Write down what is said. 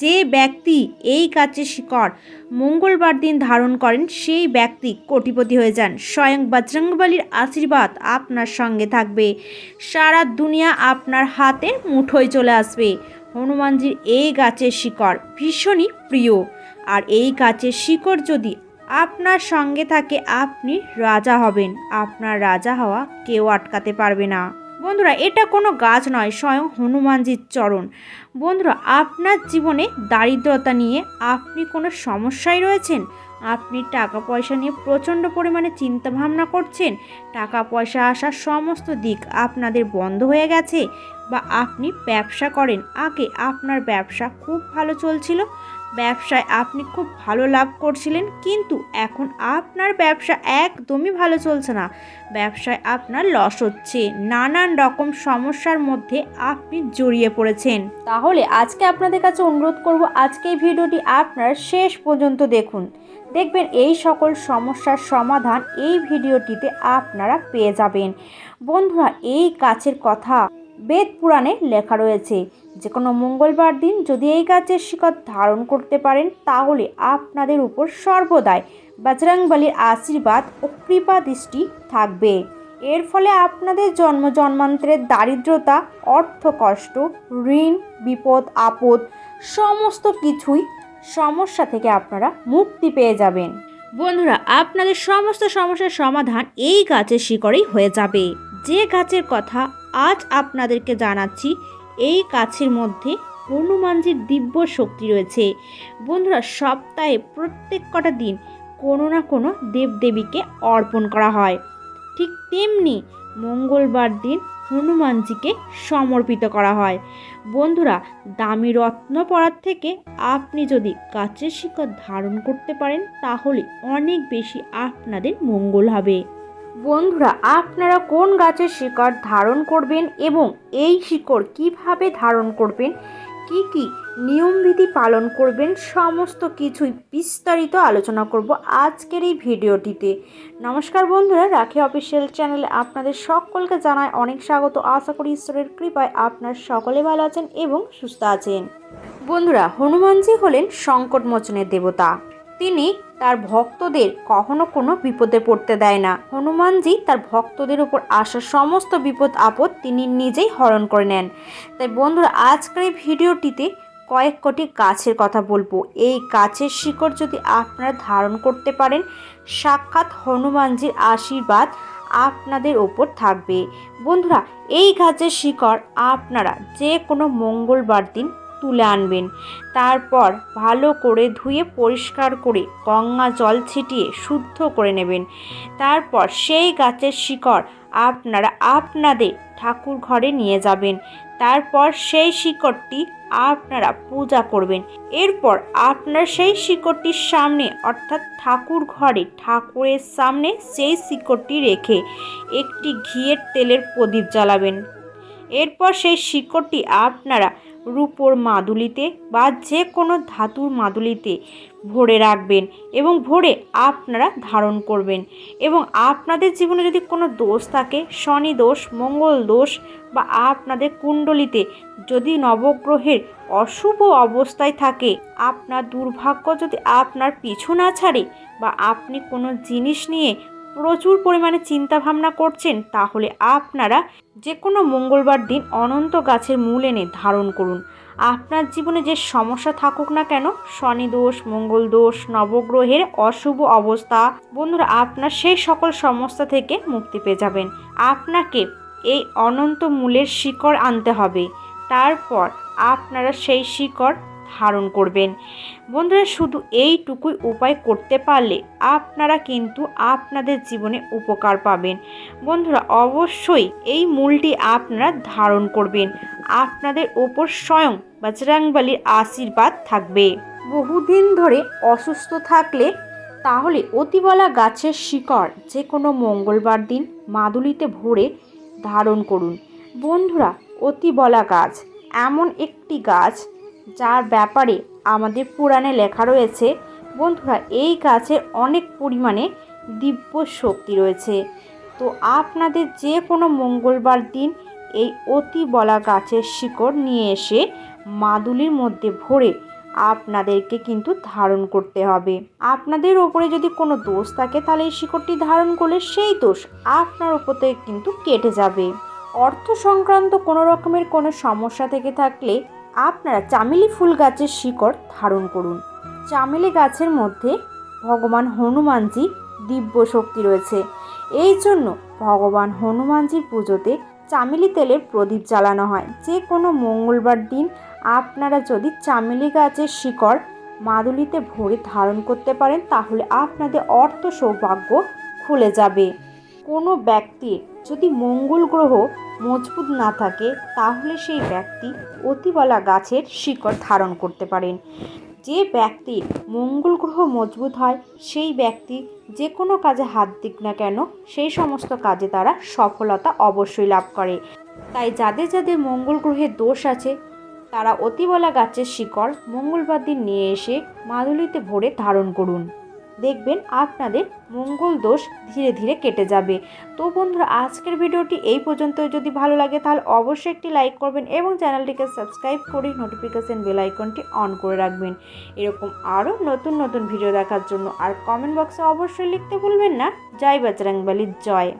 যে ব্যক্তি এই গাছের শিকড় মঙ্গলবার দিন ধারণ করেন, সেই ব্যক্তি কোটিপতি হয়ে যান। স্বয়ং বজরংবলীর আশীর্বাদ আপনার সঙ্গে থাকবে। সারা দুনিয়া আপনার হাতে মুঠোয় চলে আসবে। হনুমানজির এই গাছের শিকড় ভীষণই প্রিয়। আর এই গাছের শিকড় যদি আপনার সঙ্গে থাকে, আপনি রাজা হবেন। আপনার রাজা হওয়া কেউ আটকাতে পারবে না। বন্ধুরা, এটা কোনো গাছ নয়, স্বয়ং হনুমানজির চরণ। বন্ধুরা, আপনার জীবনে দারিদ্রতা নিয়ে আপনি কোনো সমস্যায় রয়েছেন? আপনি টাকা পয়সা নিয়ে প্রচণ্ড পরিমাণে চিন্তা ভাবনা করছেন? টাকা পয়সা আসার সমস্ত দিক আপনাদের বন্ধ হয়ে গেছে? বা আপনি ব্যবসা করেন? আগে আপনার ব্যবসা খুব ভালো চলছিল। ব্যবসায় আপনি খুব ভালো লাভ করছিলেন, কিন্তু এখন আপনার ব্যবসা একদমই ভালো চলছে না। ব্যবসায় আপনার লস হচ্ছে। নানান রকম সমস্যার মধ্যে আপনি জড়িয়ে পড়েছেন। তাহলে আজকে আপনাদের কাছে অনুরোধ করব, আজকে এই ভিডিওটি আপনার শেষ পর্যন্ত দেখুন। দেখবেন এই সকল সমস্যার সমাধান এই ভিডিওটিতে আপনারা পেয়ে যাবেন। বন্ধুরা, এই গাছের কথা বেদ পুরাণে লেখা রয়েছে যে কোনো মঙ্গলবার দিন যদি এই গাছের শিকড় ধারণ করতে পারেন, তাহলে আপনাদের উপর সর্বদাই বজরংবলীর আশীর্বাদ ও কৃপা দৃষ্টি থাকবে। এর ফলে আপনাদের জন্ম জন্মান্তরের দারিদ্রতা, অর্থ কষ্ট, ঋণ, বিপদ, আপদ, সমস্ত কিছুই সমস্যা থেকে আপনারা মুক্তি পেয়ে যাবেন। বন্ধুরা, আপনাদের সমস্ত সমস্যার সমাধান এই গাছের শিকড়েই হয়ে যাবে। যে গাছের কথা আজ আপনাদেরকে জানাচ্ছি, এই গাছের মধ্যে হনুমানজির দিব্য শক্তি রয়েছে। বন্ধুরা, সপ্তাহে প্রত্যেক কটা দিন কোনো না কোনো দেবদেবীকে অর্পণ করা হয়। ঠিক তেমনি মঙ্গলবার দিন হনুমানজিকে সমর্পিত করা হয়। বন্ধুরা, দামি রত্ন পড়ার থেকে আপনি যদি গাছের শিকড় ধারণ করতে পারেন, তাহলে অনেক বেশি আপনাদের মঙ্গল হবে। বন্ধুরা, আপনারা কোন গাছের শিকড় ধারণ করবেন এবং এই শিকড় কীভাবে ধারণ করবেন? কি কি নিয়মবিধি পালন করবেন? সমস্ত কিছুই বিস্তারিত আলোচনা করব আজকের এই ভিডিওটিতে। নমস্কার বন্ধুরা, রাখি অফিসিয়াল চ্যানেলে আপনাদের সকলকে জানায় অনেক স্বাগত। আশা করি ঈশ্বরের কৃপায় আপনার সকলে ভালো আছেন এবং সুস্থ আছেন। বন্ধুরা, হনুমানজি হলেন সংকটমোচনের দেবতা। তিনি তার ভক্তদের কখনো কোনো বিপদে পড়তে দেয় না। হনুমানজি তার ভক্তদের উপর আসা সমস্ত বিপদ আপদ তিনি নিজেই হরণ করে নেন। তাই বন্ধুরা, আজকের এই ভিডিওটিতে কয়েক কোটি গাছের কথা বলব। এই গাছের শিকড় যদি আপনারা ধারণ করতে পারেন, সাক্ষাৎ হনুমানজির আশীর্বাদ আপনাদের ওপর থাকবে। বন্ধুরা, এই গাছের শিকড় আপনারা যে কোনো মঙ্গলবার দিন তুলে আনবেন। তারপর ভালো করে ধুয়ে পরিষ্কার করে গঙ্গা জল ছিটিয়ে শুদ্ধ করে নেবেন। তারপর সেই গাছের শিকড় আপনারা আপনাদের ঠাকুর ঘরে নিয়ে যাবেন। তারপর সেই শিকড়টি আপনারা পূজা করবেন। এরপর আপনার সেই শিকড়টির সামনে, অর্থাৎ ঠাকুর ঘরে, ঠাকুরের সামনে সেই শিকড়টি রেখে একটি ঘিয়ের তেলের প্রদীপ জ্বালাবেন। এরপর সেই শিকড়টি আপনারা রূপোর মাদুলিতে বা যে কোনো ধাতুর মাদুলিতে ভরে রাখবেন এবং ভরে আপনারা ধারণ করবেন এবং আপনাদের জীবনে যদি কোনো দোষ থাকে, শনি দোষ, মঙ্গল দোষ বা আপনাদের কুণ্ডলিতে যদি নবগ্রহের অশুভ অবস্থায় থাকে, আপনার দুর্ভাগ্য যদি আপনার পিছু না ছাড়ে বা আপনি কোনো জিনিস নিয়ে প্রচুর পরিমাণে চিন্তাভাবনা করছেন, তাহলে আপনারা যে কোনো মঙ্গলবার দিন অনন্ত গাছের মূল এনে ধারণ করুন। আপনার জীবনে যে সমস্যা থাকুক না কেন, শনি দোষ, মঙ্গল দোষ, নবগ্রহের অশুভ অবস্থা, বন্ধুরা আপনার সেই সকল সমস্যা থেকে মুক্তি পেয়ে যাবেন। আপনাকে এই অনন্ত মূলের শিকড় আনতে হবে। তারপর আপনারা সেই শিকড় ধারণ করবেন। বন্ধুরা, শুধু এইটুকুই উপায় করতে পারলে আপনারা কিন্তু আপনাদের জীবনে উপকার পাবেন। বন্ধুরা, অবশ্যই এই মূলটি আপনারা ধারণ করবেন। আপনাদের ওপর স্বয়ং বজরাংবলির আশীর্বাদ থাকবে। বহুদিন ধরে অসুস্থ থাকলে তাহলে অতিবলা গাছের শিকড় যে কোনো মঙ্গলবার দিন মাদুলিতে ভরে ধারণ করুন। বন্ধুরা, অতিবলা গাছ, এমন একটি গাছ যার ব্যাপারে আমাদের পুরাণে লেখা রয়েছে, বন্ধুরা, এই গাছের অনেক পরিমাণে দিব্য শক্তি রয়েছে। তো আপনাদের যে কোনো মঙ্গলবার দিন এই অতি বলা গাছের শিকড় নিয়ে এসে মাদুলির মধ্যে ভরে আপনাদেরকে কিন্তু ধারণ করতে হবে। আপনাদের ওপরে যদি কোনো দোষ থাকে, তাহলে এই শিকড়টি ধারণ করলে সেই দোষ আপনার ওপর থেকে কিন্তু কেটে যাবে। অর্থ সংক্রান্ত কোনো রকমের কোনো সমস্যা থেকে থাকলে আপনারা চামেলি ফুল গাছের শিকড় ধারণ করুন। চামেলি গাছের মধ্যে ভগবান হনুমানজি দিব্য শক্তি রয়েছে। এই জন্য ভগবান হনুমানজির পুজোতে চামেলি তেলের প্রদীপ জ্বালানো হয়। যে কোনো মঙ্গলবার দিন আপনারা যদি চামেলি গাছের শিকড় মাদুলিতে ভরে ধারণ করতে পারেন, তাহলে আপনাদের অর্থ সৌভাগ্য খুলে যাবে। কোনো ব্যক্তির যদি মঙ্গল গ্রহ মজবুত না থাকে, তাহলে সেই ব্যক্তি অতিবলা গাছের শিকড় ধারণ করতে পারেন। যে ব্যক্তির মঙ্গল গ্রহ মজবুত হয়, সেই ব্যক্তি যে কোনো কাজে হাত দিক না কেন, সেই সমস্ত কাজে তারা সফলতা অবশ্যই লাভ করে। তাই যাদের যাদের মঙ্গল গ্রহের দোষ আছে, তারা অতিবলা গাছের শিকড় মঙ্গলবার দিন নিয়ে এসে মাদুলিতে ভরে ধারণ করুন। দেখবেন আপনাদের মঙ্গল দোষ ধীরে ধীরে কেটে যাবে। তো বন্ধুরা, আজকের ভিডিওটি এই পর্যন্ত যদি ভালো লাগে তাহলে অবশ্যই একটি লাইক করবেন এবং চ্যানেলটিকে সাবস্ক্রাইব করে নোটিফিকেশান বেল আইকনটি অন করে রাখবেন। এরকম আরও নতুন নতুন ভিডিও দেখার জন্য আর কমেন্ট বক্সে অবশ্যই লিখতে ভুলবেন না। জয় বজরংবলির জয়।